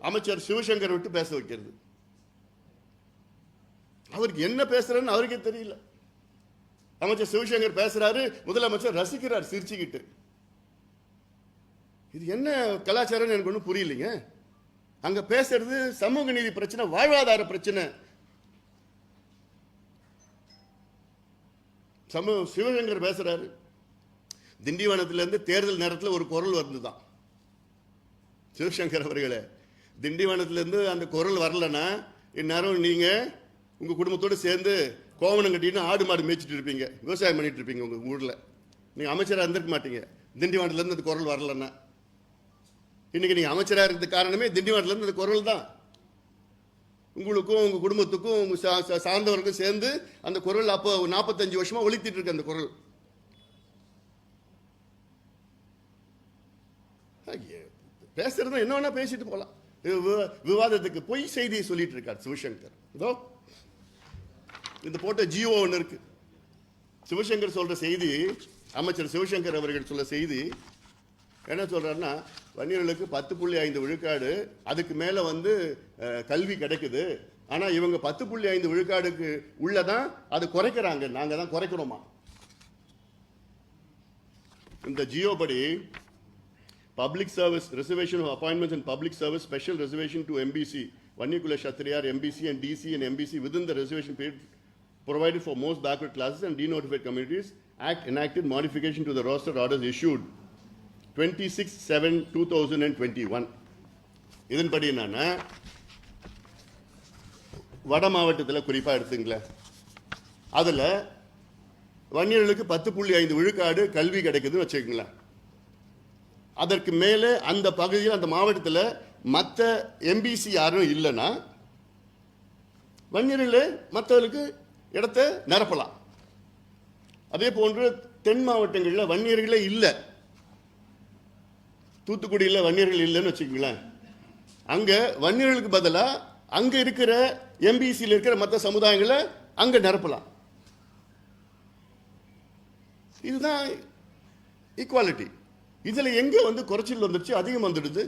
அமைச்சர் சிவசங்கர் விட்டு பேச வைக்கிறது. அவருக்கு என்ன பேசுறன்னு அவருக்கே தெரியல. அமைச்சர் சிவசங்கர் பேசுறாரு முதலமைச்சர் ரசிக்கிறார் சிரிச்சுக்கிட்டு. இது என்ன கலாச்சாரம்னு எனக்கு ஒன்றும் புரியலைங்க. அங்க பேசுறது சமூக நீதி பிரச்சனை வாழ்வாதார பிரச்சனை. சமூக சிவசங்கர் பேசுறாரு. திண்டிவனத்துல இருந்து தேர்தல் நேரத்தில் ஒரு குரல் வந்துதான் சிவசங்கர் அவர்களே. திண்டிவனத்துலேருந்து அந்த குரல் வரலன்னா இந்நேரம் நீங்கள் உங்கள் குடும்பத்தோடு சேர்ந்து கோவணம் கட்டின்னு ஆடு மாடு மேய்ச்சிட்டு இருப்பீங்க. விவசாயம் பண்ணிட்டு இருப்பீங்க உங்கள் ஊரில். நீங்கள் அமைச்சராக இருந்திருக்க மாட்டீங்க. திண்டிவனத்துலேருந்து அந்த குரல் வரலன்னா. இன்றைக்கி நீங்கள் அமைச்சராக இருக்கிறது காரணமே திண்டிவனத்துலேருந்து அந்த குரல் தான். உங்களுக்கும் உங்கள் குடும்பத்துக்கும் உங்கள் சா- சா- சார்ந்தவருக்கும் சேர்ந்து அந்த குரல் அப்போ நாற்பத்தஞ்சு வருஷமாக ஒழித்திட்டு இருக்கு அந்த குரல். பேசுறது என்ன வேணால் பேசிட்டு போகலாம் விவாதத்துக்கு பொய் செய்தியை சொல்லிட்டு இருக்கார் சிவசங்கர். இதோ இந்த போட்ட ஜியோ ஒன்று இருக்கு. சிவசங்கர் சொல்ற செய்தி அமைச்சர் சிவசங்கர் அவர்கள் சொல்ல செய்தி என்ன சொல்றாருன்னா வன்னியர்களுக்கு பத்து புள்ளி ஐந்து விழுக்காடு அதுக்கு மேலே வந்து கல்வி கிடைக்குது. ஆனால் இவங்க பத்து புள்ளி ஐந்து விழுக்காடுக்கு உள்ளதான் அது குறைக்கிறாங்க. நாங்கள் தான் குறைக்கிறோமா இந்த ஜியோ படி Public service, reservation of appointments and public service, special reservation to MBC, Vanikula Kshatriyar, MBC and DC and MBC within the reservation period provided for most backward classes and denotified communities, act enacted modification to the roster orders issued 26/7/2021. இதன்படி என்னன்னா வட மாவட்டத்தில் குறிப்பா எடுத்துங்களேன் அதுல வன்னியர்களுக்கு பத்து புள்ளி ஐந்து விழுக்காடு கல்வி கிடைக்குதுன்னு வச்சுக்கோங்களேன் அதற்கு மேலே அந்த பகுதியில் அந்த மாவட்டத்தில் மற்ற எம்பிசி யாரும் இல்லைன்னா வன்னியரில் மற்றவர்களுக்கு இடத்த நிரப்பலாம். அதே போன்று தென் மாவட்டங்களில் வன்னியர்களே இல்லை. தூத்துக்குடியில் வன்னியர்கள் இல்லைன்னு வச்சுக்கோங்களேன். அங்கே வன்னியர்களுக்கு பதிலாக அங்கே இருக்கிற எம்பிசியில் இருக்கிற மற்ற சமுதாயங்களை அங்கே நிரப்பலாம். இதுதான் ஈக்குவாலிட்டி இதில் எங்கே வந்து குறைச்சல் வந்துடுச்சு அதிகம் வந்துடுது?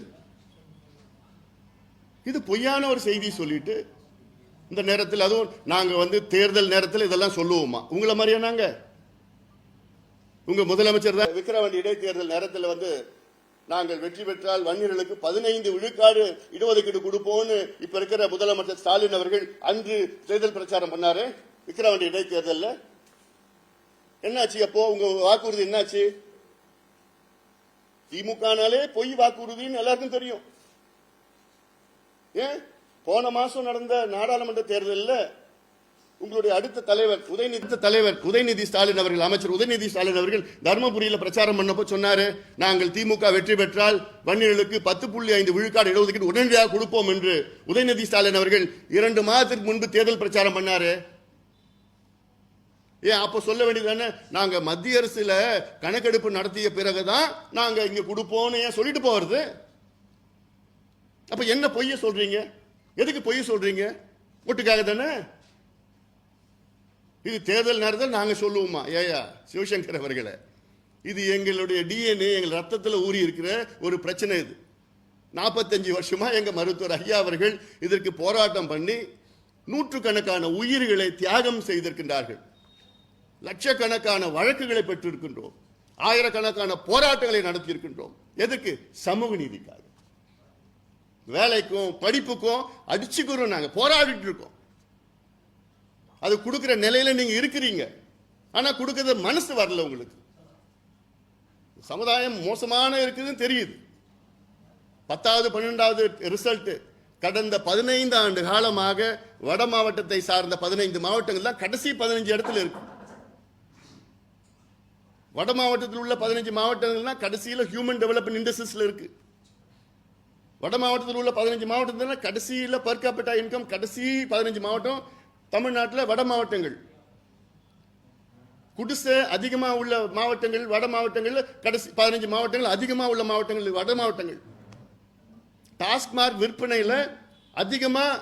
இது பொய்யான ஒரு செய்தி சொல்லிட்டு இந்த நேரத்தில் அதுவும் நாங்கள் வந்து தேர்தல் நேரத்தில் இதெல்லாம் சொல்லுவோமா? உங்களை மாதிரியா நாங்கள் உங்கள் முதலமைச்சர் தான். விக்கிரவாண்டி இடைத்தேர்தல் நேரத்தில் வந்து நாங்கள் வெற்றி பெற்றால் வன்னியர்களுக்கு பதினைந்து விழுக்காடு இடஒதுக்கீடு கொடுப்போம்னு இப்ப இருக்கிற முதலமைச்சர் ஸ்டாலின் அவர்கள் அன்று தேர்தல் பிரச்சாரம் பண்ணாரு. விக்கிரவாண்டி இடைத்தேர்தலில். என்னாச்சு அப்போ? உங்க வாக்குறுதி என்னாச்சு? திமுகனாலே பொய் வாக்குறுதின்னு எல்லாருக்கும் தெரியும். ஏன்? போன மாசம் நடந்த நாடாளுமன்ற தேர்தலில் உங்களுடைய அடுத்த தலைவர் உதயநிதி தலைவர் உதயநிதி ஸ்டாலின் அவர்கள் அமைச்சர் உதயநிதி ஸ்டாலின் அவர்கள் தர்மபுரியில் பிரச்சாரம் பண்ணப்போ சொன்னாரு நாங்கள் திமுக வெற்றி பெற்றால் வன்னியர்களுக்கு பத்து புள்ளி ஐந்து விழுக்காடு இடஒதுக்கீடு உடனடியாக கொடுப்போம் என்று உதயநிதி ஸ்டாலின் அவர்கள் இரண்டு மாதத்திற்கு முன்பு தேர்தல் பிரச்சாரம் பண்ணாரு. ஏன் அப்போ சொல்ல வேண்டியது நாங்க மத்திய அரசில் கணக்கெடுப்பு நடத்திய பிறகு தான் நாங்கள் இங்கே கொடுப்போம்னு ஏன் சொல்லிட்டு போகிறது அப்போ என்ன பொய்ய சொல்கிறீங்க எதுக்கு பொய்ய சொல்கிறீங்க ஓட்டுக்காக தானே? இது தேர்தல் நேரத்தில் நாங்கள் சொல்லுவோமா? ஏயா சிவசங்கர் அவர்களை இது எங்களுடைய டிஎன்ஏ எங்கள் ரத்தத்தில் ஊறி இருக்கிற ஒரு பிரச்சனை இது. நாற்பத்தஞ்சு வருஷமாக எங்கள் மருத்துவர் ஐயா அவர்கள் இதற்கு போராட்டம் பண்ணி நூற்றுக்கணக்கான உயிர்களை தியாகம் செய்திருக்கின்றார்கள். லட்சக்கணக்கான வழக்குகளை பெற்றிருக்கின்றோம். ஆயிரக்கணக்கான போராட்டங்களை நடத்தியிருக்கின்றோம். எதுக்கு? சமூக நீதிக்காக. வேலைக்கும் படிப்புக்கும் அடிச்சுக்கிறோம் நாங்க. போராடிட்டு இருக்கோம் அது கொடுக்கிற நிலையில நீங்க இருக்கிறீங்க. ஆனா கொடுக்கறது மனசு வரல உங்களுக்கு. சமுதாயம் மோசமான இருக்குதுன்னு தெரியுது. பத்தாவது பன்னெண்டாவது ரிசல்ட் கடந்த பதினைந்து ஆண்டு காலமாக வட மாவட்டத்தை சார்ந்த பதினைந்து மாவட்டங்கள் தான் கடைசி பதினஞ்சு இடத்துல இருக்கு. வட மாவட்டத்தில் உள்ள பதினஞ்சு மாவட்டங்கள்னா கடைசியில் ஹியூமன் டெவலப்மெண்ட் இண்டஸ்ட்ரீஸில் இருக்குது வட மாவட்டத்தில் உள்ள பதினஞ்சு மாவட்டத்தில் கடைசியில் பர் கேபிட்டா இன்கம் கடைசி பதினஞ்சு மாவட்டம் தமிழ்நாட்டில் வட மாவட்டங்கள். குடிசை அதிகமாக உள்ள மாவட்டங்கள் வட மாவட்டங்களில் கடைசி பதினஞ்சு மாவட்டங்கள் அதிகமாக உள்ள மாவட்டங்கள் வட மாவட்டங்கள். டாஸ்மார்க் விற்பனையில் அதிகமாக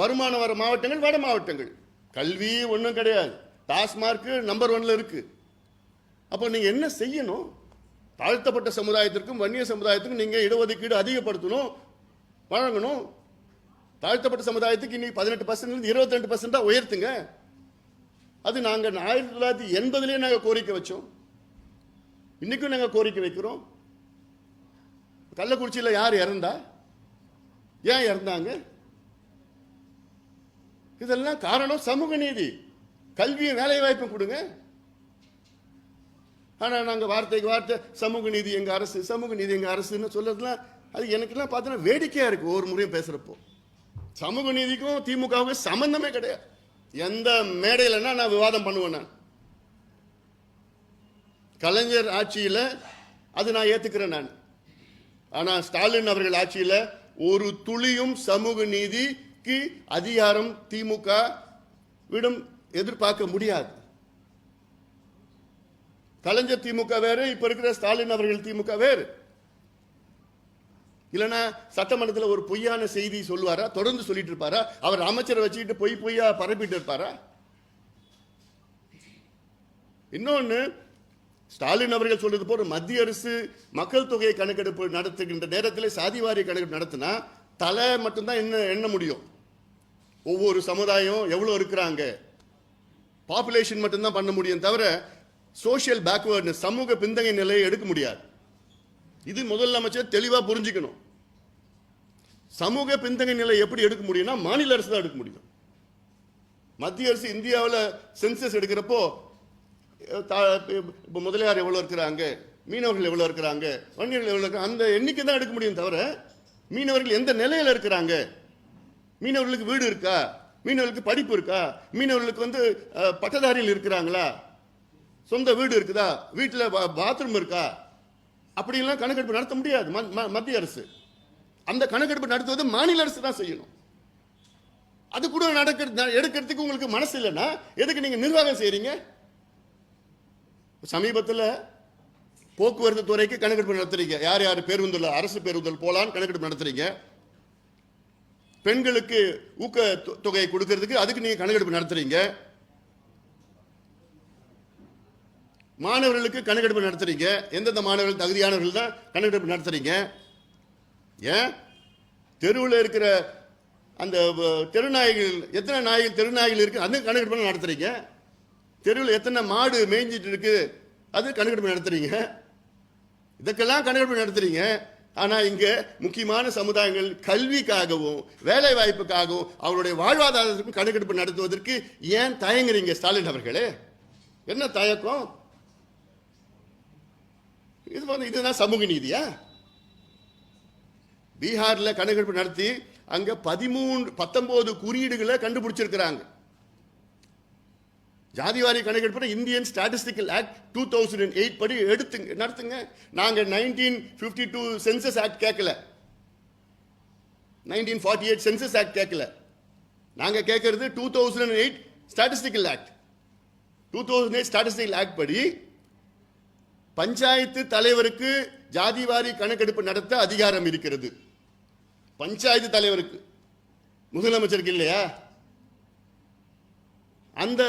வருமானம் வர மாவட்டங்கள் வட மாவட்டங்கள். கல்வி ஒன்றும் கிடையாது. டாஸ்மார்க்கு நம்பர் ஒன்ல இருக்குது அப்போ நீங்கள் என்ன செய்யணும்? தாழ்த்தப்பட்ட சமுதாயத்திற்கும் வன்னிய சமுதாயத்துக்கும் நீங்கள் இடஒதுக்கீடு அதிகப்படுத்தணும் வழங்கணும். தாழ்த்தப்பட்ட சமுதாயத்துக்கு இன்னைக்கு பதினெட்டு பர்சன்ட் இருபத்தி ரெண்டு பர்சன்டா உயர்த்துங்க. அது நாங்கள் ஆயிரத்தி தொள்ளாயிரத்தி எண்பதுலேயே நாங்கள் கோரிக்கை வச்சோம். இன்றைக்கும் நாங்கள் கோரிக்கை வைக்கிறோம். கள்ளக்குறிச்சியில் யார் இறந்தா? ஏன் இறந்தாங்க? இதெல்லாம் காரணம் சமூக நீதி. கல்வியும் வேலை வாய்ப்பும் கொடுங்க. ஆனால் நாங்கள் வார்த்தைக்கு வார்த்தை சமூக நீதி எங்கள் அரசு சமூக நீதி எங்கள் அரசுன்னு சொல்கிறதுலாம் அது எனக்கெல்லாம் பார்த்தோன்னா வேடிக்கையாக இருக்குது ஒவ்வொரு முறையும் பேசுகிறப்போ சமூக நீதிக்கும் திமுகவுக்கும் சம்மந்தமே கிடையாது. எந்த மேடையிலன்னா நான் விவாதம் பண்ணுவேன் நான். கலைஞர் ஆட்சியில் அது நான் ஏற்றுக்கிறேன் நான். ஆனால் ஸ்டாலின் அவர்கள் ஆட்சியில் ஒரு துளியும் சமூக நீதிக்கு அதிகாரம் திமுக விடும் எதிர்பார்க்க முடியாது. கலைஞர் திமுக வேறு இப்போ இருக்கிற ஸ்டாலின் அவர்கள் திமுக வேறு. இல்லைன்னா சட்டமன்றத்தில் ஒரு பொய்யான செய்தி சொல்லுவாரா? தொடர்ந்து சொல்லிட்டு இருப்பாரா? அவர் அமைச்சரை வச்சுக்கிட்டு பொய் பொய்யா பரப்பிட்டு இருப்பாரா? இன்னொன்று ஸ்டாலின் அவர்கள் சொல்றது போல மத்திய அரசு மக்கள் தொகை கணக்கெடுப்பு நடத்துகின்ற நேரத்தில் சாதிவாரி கணக்கெடுப்பு நடத்தினா தலை மட்டும்தான் என்ன எண்ண முடியும். ஒவ்வொரு சமுதாயம் எவ்வளோ இருக்கிறாங்க? பாப்புலேஷன் மட்டும்தான் பண்ண முடியும் தவிர சோஷியல் பேக்வேர்ட்னஸ் சமூக பிந்தகை நிலையை எடுக்க முடியாது. இது முதலமைச்சர் தெளிவாக புரிஞ்சுக்கணும். சமூக பிந்தகை நிலை எப்படி எடுக்க முடியும்னா மாநில அரசு தான் எடுக்க முடியும். மத்திய அரசு இந்தியாவில் சென்சஸ் எடுக்கிறப்போ இப்போ முதலியார் எவ்வளோ இருக்கிறாங்க மீனவர்கள் எவ்வளோ இருக்கிறாங்க வன்னியர்கள் எவ்வளோ இருக்காங்க அந்த எண்ணிக்கை தான் எடுக்க முடியும் தவிர மீனவர்கள் எந்த நிலையில் இருக்கிறாங்க? மீனவர்களுக்கு வீடு இருக்கா? மீனவர்களுக்கு படிப்பு இருக்கா? மீனவர்களுக்கு வந்து பட்டதாரிகள் இருக்கிறாங்களா? சொந்த வீடு இருக்குதா? வீட்டில் பாத்ரூம் இருக்கா? அப்படிலாம் கணக்கெடுப்பு நடத்த முடியாது மத்திய அரசு. அந்த கணக்கெடுப்பு நடத்துவது மாநில அரசு தான் செய்யணும். அது கூட நடக்கிறது எடுக்கிறதுக்கு உங்களுக்கு மனசு இல்லைன்னா எதுக்கு நீங்கள் நிர்வாகம் செய்கிறீங்க சமீபத்தில் போக்குவரத்து துறைக்கு கணக்கெடுப்பு நடத்துறீங்க. யார் யார் பேருந்தில் அரசு பேருந்தில் போகலான்னு கணக்கெடுப்பு நடத்துறீங்க. பெண்களுக்கு ஊக்க தொ- கொடுக்கறதுக்கு அதுக்கு நீங்கள் கணக்கெடுப்பு நடத்துறீங்க. மாணவர்களுக்கு கணக்கெடுப்பு நடத்துறீங்க. எந்தெந்த மாணவர்கள் தகுதியானவர்கள் தான் கணக்கெடுப்பு நடத்துறீங்க? ஏன்? தெருவில் இருக்கிற அந்த தெருநாய்கள் எத்தனை நாய்கள் தெருநாய்கள் இருக்கு அந்த கணக்கெடுப்பு நடத்துறீங்க? தெருவில் எத்தனை மாடு மேய்ஞ்சிட்டு இருக்கு அது கணக்கெடுப்பு நடத்துறீங்க? இதுக்கெல்லாம் கணக்கெடுப்பு நடத்துறீங்க. ஆனால் இங்கே முக்கியமான சமுதாயங்கள் கல்விக்காகவும் வேலை வாய்ப்புக்காகவும் அவருடைய வாழ்வாதாரத்திற்கும் கணக்கெடுப்பு நடத்துவதற்கு ஏன் தயங்குறீங்க ஸ்டாலின் அவர்களே? என்ன தயக்கம்? இது வந்து இதுதான் சமூக நீதியா? பீகாரில் கணக்கெடுப்பு நடத்தி அங்கே பதிமூன்று பத்தொம்போது குறியீடுகளை கண்டுபிடிச்சிருக்கிறாங்க. ஜாதிவாரி கணக்கெடுப்பு Indian statistical act two thousand eight படி எடுத்துங்க நடத்துங்க. நாங்கள் nineteen fifty two census act கேட்கல. Nineteen forty eight census act கேட்கல. நாங்கள் கேட்கறது two thousand eight statistical act. Two thousand eight statistical act படி பஞ்சாயத்து தலைவருக்கு ஜாதிவாரி கணக்கெடுப்பு நடத்த அதிகாரம் இருக்கிறது. பஞ்சாயத்து தலைவருக்கு. முதலமைச்சருக்கு இல்லையா? அந்த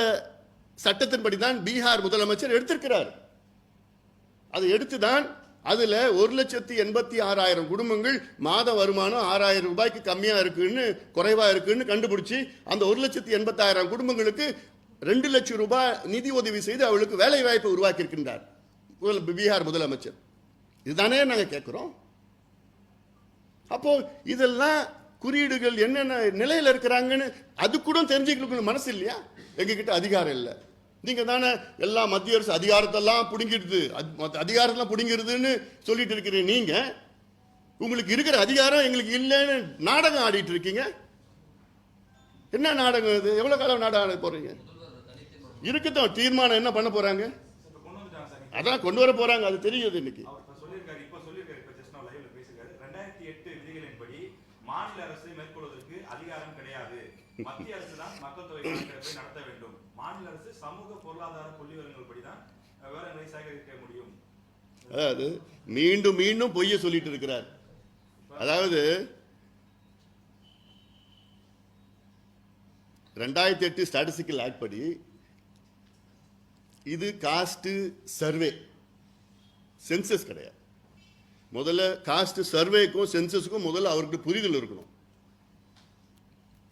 சட்டத்தின்படி தான் பீகார் முதலமைச்சர் எடுத்திருக்கிறார். அதை எடுத்துதான் அதுல ஒரு லட்சத்தி எண்பத்தி ஆறாயிரம் குடும்பங்கள் மாத வருமானம் ஆறாயிரம் ரூபாய்க்கு கம்மியா இருக்குன்னு குறைவா இருக்குன்னு கண்டுபிடிச்சு அந்த ஒரு லட்சத்தி எண்பத்தாயிரம் குடும்பங்களுக்கு ரெண்டு லட்சம் ரூபாய் நிதி உதவி செய்து அவளுக்கு வேலை வாய்ப்பை உருவாக்கி இருக்கின்றார் முதல் பீகார் முதலமைச்சர். இதுதானே நாங்கள் கேட்குறோம் அப்போ இதெல்லாம் குறியீடுகள் என்னென்ன நிலையில் இருக்கிறாங்கன்னு அது கூட தெரிஞ்சுக்கணும் மனசு இல்லையா? எங்ககிட்ட அதிகாரம் இல்லை. நீங்க தானே எல்லா மத்திய அரசு அதிகாரத்தெல்லாம் பிடுங்கிடுது. அது- அதிகாரத்தெல்லாம் பிடுங்கிடுதுன்னு சொல்லிட்டு இருக்கிற நீங்க உங்களுக்கு இருக்கிற அதிகாரம் எங்களுக்கு இல்லைன்னு நாடகம் ஆடிட்டு இருக்கீங்க. என்ன நாடகம் இது? எவ்வளோ காலம் நாடகம் ஆட போறீங்க? இருக்கட்டும் தீர்மானம் என்ன பண்ண போறாங்க இப்ப கொண்டு வந்துட்டாங்க சார் அதான் கொண்டு வர போறாங்க அது தெரியுது இன்னைக்கு. மாநில அரசு மேற்கொள்வதற்கு அதிகாரம் கிடையாது. மத்திய அரசு தான் மக்கள் தொகை கணக்கெடுப்பை நடத்த வேண்டும். மாநில அரசு சமூக பொருளாதார புள்ளி விவரங்கள் தான் விவரங்களை சேகரிக்க முடியும். அதாவது மீண்டும் மீண்டும் பொய்ய சொல்லிட்டு இருக்கிறார். அதாவது ரெண்டாயிரத்தி எட்டு ஸ்டாட்டிஸ்டிக்கல் ஆக்ட் படி இது காஸ்ட்டு சர்வே சென்சஸ் கிடையாது. முதல்ல காஸ்ட் சர்வேக்கும் சென்சஸுக்கும் முதல்ல அவருக்கு புரிதல் இருக்கணும்.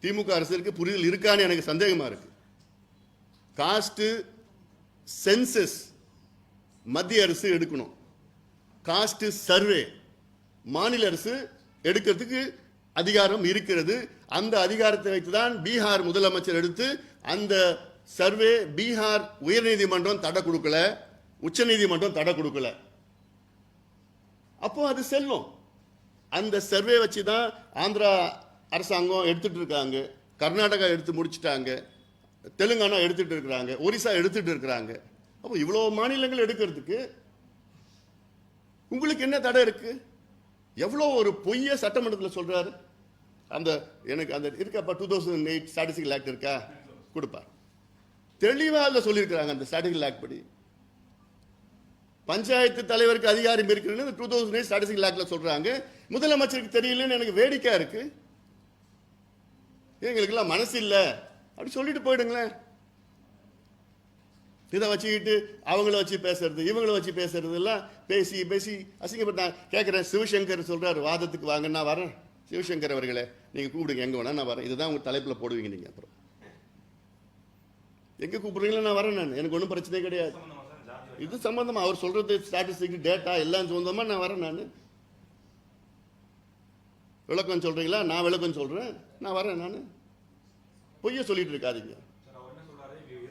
திமுக அரசுக்கு புரிதல் இருக்கான்னு எனக்கு சந்தேகமா இருக்கு. காஸ்ட்டு சென்சஸ் மத்திய அரசு எடுக்கணும். காஸ்ட்டு சர்வே மாநில அரசு எடுக்கிறதுக்கு அதிகாரம் இருக்கிறது. அந்த அதிகாரத்தை வைத்து தான் பீகார் முதலமைச்சர் எடுத்து அந்த சர்வே பீகார் உயர்நீதிமன்றம் தடை கொடுக்கல உச்சநீதிமன்றம் தடை கொடுக்கல. அப்போ அது செல்லும். அந்த சர்வே வச்சு தான் ஆந்திரா அரசாங்கம் எடுத்துட்டு இருக்காங்க. கர்நாடகா எடுத்து முடிச்சிட்டாங்க. தெலுங்கானா எடுத்துட்டு இருக்கிறாங்க. ஒரிசா எடுத்துட்டு இருக்கிறாங்க. அப்போ இவ்வளோ மாநிலங்கள் எடுக்கிறதுக்கு உங்களுக்கு என்ன தடை இருக்கு? எவ்வளோ ஒரு பொய்ய சட்டமன்றத்தில் சொல்றாரு? அந்த எனக்கு அந்த இருக்காப்பா two thousand eight statistical act இருக்கா? கொடுப்பா. தெளிவாக அதில் சொல்லியிருக்கிறாங்க அந்த ஸ்டாட்டிஸ்டிக் ஆக்ட் படி. பஞ்சாயத்து தலைவருக்கு அதிகாரம் இருக்குன்னு டூ தௌசண்ட் எயிட் ஸ்டாட்டிஸ்டிக் ஆக்டில் சொல்கிறாங்க முதலமைச்சருக்கு தெரியலன்னு எனக்கு வேடிக்கையாக இருக்கு. எங்களுக்கெல்லாம் மனசு இல்லை? அப்படி சொல்லிட்டு போயிடுங்களேன். இதை வச்சுக்கிட்டு அவங்கள வச்சு பேசுறது இவங்கள வச்சு பேசுறது எல்லாம் பேசி பேசி அசிங்கப்பட்ட நான் கேட்குறேன் சிவசங்கர் சொல்கிறார் வாதத்துக்கு வாங்க நான் வரேன். சிவசங்கர் அவர்களே நீங்கள் கூப்பிடுங்க எங்கே வேணா நான் வரேன். இதுதான் உங்கள் தலைப்பில் போடுவீங்க நீங்கள் அப்புறம். எங்கே கூப்பிட்றீங்களா நான் வரேன் நான். எனக்கு ஒன்றும் பிரச்சனையே கிடையாது. இது சம்பந்தமா. அவர் சொல்றது ஸ்டாட்டிஸ்டிக் டேட்டா எல்லாம் சொந்தமா நான் வரேன் நான். விளக்கம் சொல்றீங்களா? நான் விளக்கம் சொல்றேன். நான் வரேன் நான். பொய்ய சொல்லிட்டு இருக்காதீங்க.